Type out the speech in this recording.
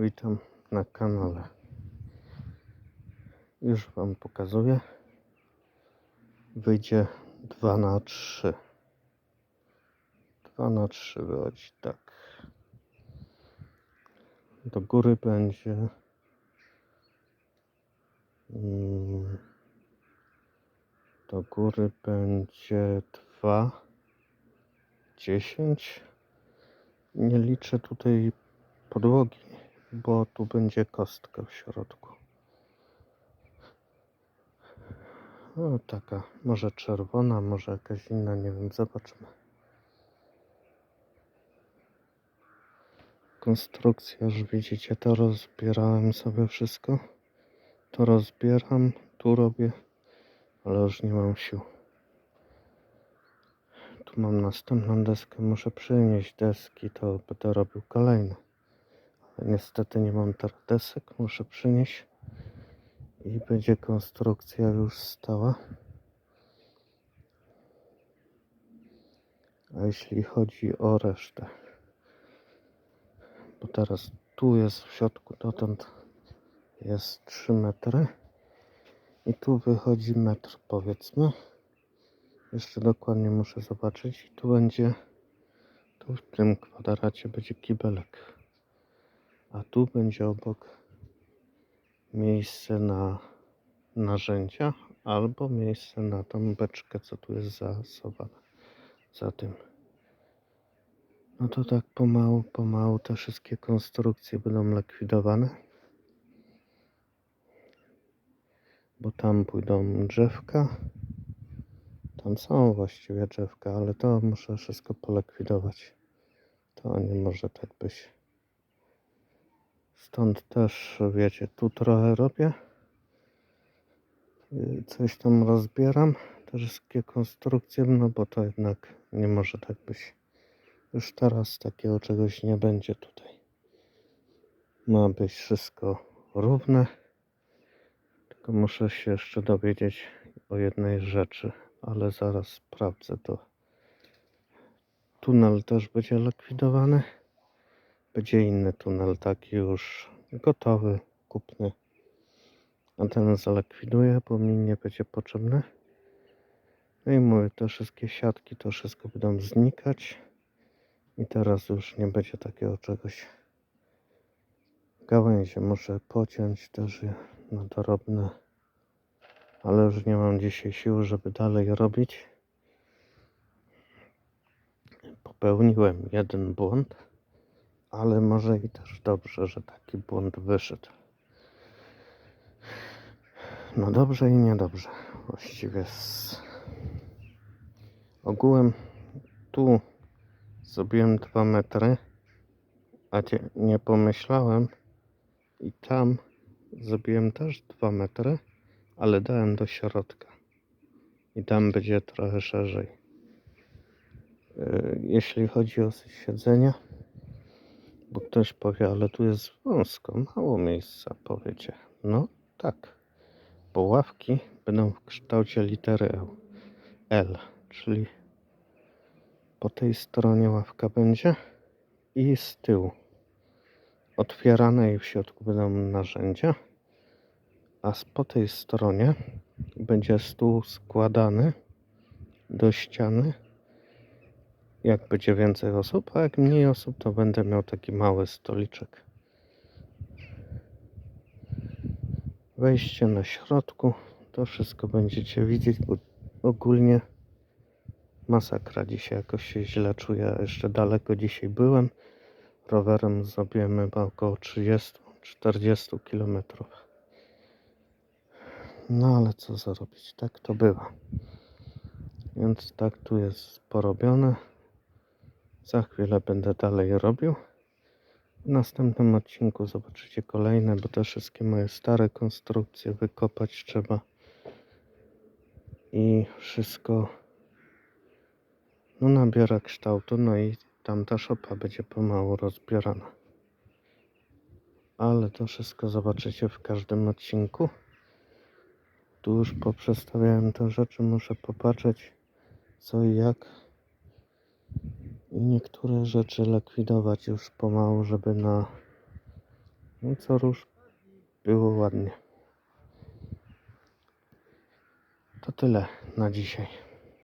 Witam na kanale. Już Wam pokazuję. Wyjdzie 2 na 3 2 na 3 wychodzi tak. Do góry będzie mm, do góry będzie 2 10 nie liczę tutaj podłogi, bo tu będzie kostka w środku. O, taka, może czerwona, może jakaś inna, nie wiem, zobaczmy. Konstrukcja, już widzicie, to rozbierałem sobie wszystko. To rozbieram, tu robię, ale już nie mam sił. Tu mam następną deskę, muszę przynieść deski, to będę robił kolejne. Niestety nie mam teraz desek, muszę przynieść i będzie konstrukcja już stała. A jeśli chodzi o resztę, bo teraz tu jest w środku, dotąd jest 3 metry i tu wychodzi metr powiedzmy. Jeszcze dokładnie muszę zobaczyć. I tu będzie, tu w tym kwadracie będzie kibelek. A tu będzie obok miejsce na narzędzia albo miejsce na tą beczkę, co tu jest zasowana za tym. No to tak pomału, pomału te wszystkie konstrukcje będą likwidowane. Bo tam pójdą drzewka. Tam są właściwie drzewka, ale to muszę wszystko polekwidować. To nie może tak być. Stąd też, wiecie, tu trochę robię. Y, Coś tam rozbieram. Te wszystkie konstrukcje, no bo to jednak nie może tak być. Już teraz takiego czegoś nie będzie tutaj. Ma być wszystko równe. Tylko muszę się jeszcze dowiedzieć o jednej rzeczy, ale zaraz sprawdzę to. Tunel też będzie likwidowany. Będzie inny tunel, taki już gotowy, kupny. A ten zalikwiduję, bo mi nie będzie potrzebny. No i mówię, te wszystkie siatki, to wszystko będą znikać. I teraz już nie będzie takiego czegoś. Gałęzie muszę pociąć też na drobne. Ale już nie mam dzisiaj sił, żeby dalej robić. Popełniłem jeden błąd, ale może i też dobrze, że taki błąd wyszedł. No dobrze i niedobrze. Właściwie z... ogółem tu zrobiłem 2 metry, a nie pomyślałem i tam zrobiłem też 2 metry, ale dałem do środka. I tam będzie trochę szerzej. Yy, Jeśli chodzi o siedzenia, bo ktoś powie, ale tu jest wąsko, mało miejsca, powiecie. No tak, bo ławki będą w kształcie litery L, czyli po tej stronie ławka będzie i z tyłu. Otwierane i w środku będą narzędzia, a po tej stronie będzie stół składany do ściany. Jak będzie więcej osób, a jak mniej osób, to będę miał taki mały stoliczek. Wejście na środku, to wszystko będziecie widzieć, bo ogólnie masakra dzisiaj jakoś się źle czuję. Jeszcze daleko dzisiaj byłem. Rowerem zrobiłem chyba około 30-40 km. No ale co zrobić, tak to bywa. Więc tak tu jest porobione. Za chwilę będę dalej robił. W następnym odcinku zobaczycie kolejne, bo te wszystkie moje stare konstrukcje wykopać trzeba. I wszystko no nabiera kształtu, no i tamta szopa będzie pomału rozbierana. Ale to wszystko zobaczycie w każdym odcinku. Tu już poprzestawiałem te rzeczy, muszę popatrzeć co i jak. I niektóre rzeczy likwidować już pomału, żeby na No co rusz było ładnie. To tyle na dzisiaj.